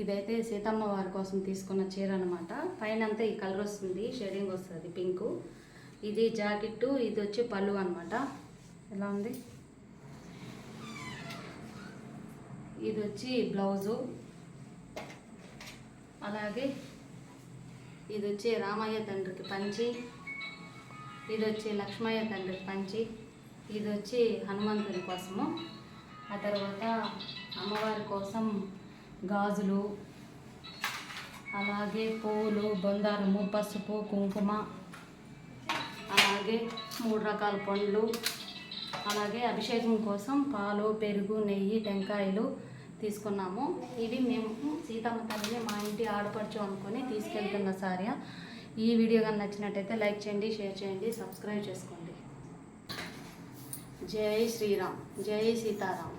ఇదైతే సీతమ్మ వారి కోసం తీసుకున్న చీర అనమాట పైన అంతా ఈ కలర్ వస్తుంది షేడింగ్ వస్తుంది పింక్. ఇది జాకెట్ ఇది వచ్చి పళ్ళు అనమాట ఎలా ఉంది? ఇది వచ్చి బ్లౌజు. అలాగే ఇది వచ్చి రామయ్య తండ్రికి పంచి. ఇది వచ్చి లక్ష్మయ్య తండ్రికి పంచి. ఇది వచ్చి హనుమంతుని కోసము. ఆ తర్వాత అమ్మవారి కోసం గాజులు అలాగే పువ్వులు బొందారము పసుపు కుంకుమ అలాగే మూడు రకాల పండ్లు అలాగే అభిషేకం కోసం పాలు పెరుగు నెయ్యి టెంకాయలు తీసుకున్నాము. ఇవి మేము సీతమ్మ తల్లిని మా ఇంటి ఆడపడుచు అనుకొని తీసుకెళ్తున్న సార్య. ఈ వీడియో కానీ నచ్చినట్టయితే లైక్ చేయండి షేర్ చేయండి సబ్స్క్రైబ్ చేసుకోండి. జై శ్రీరామ్ జై సీతారాం.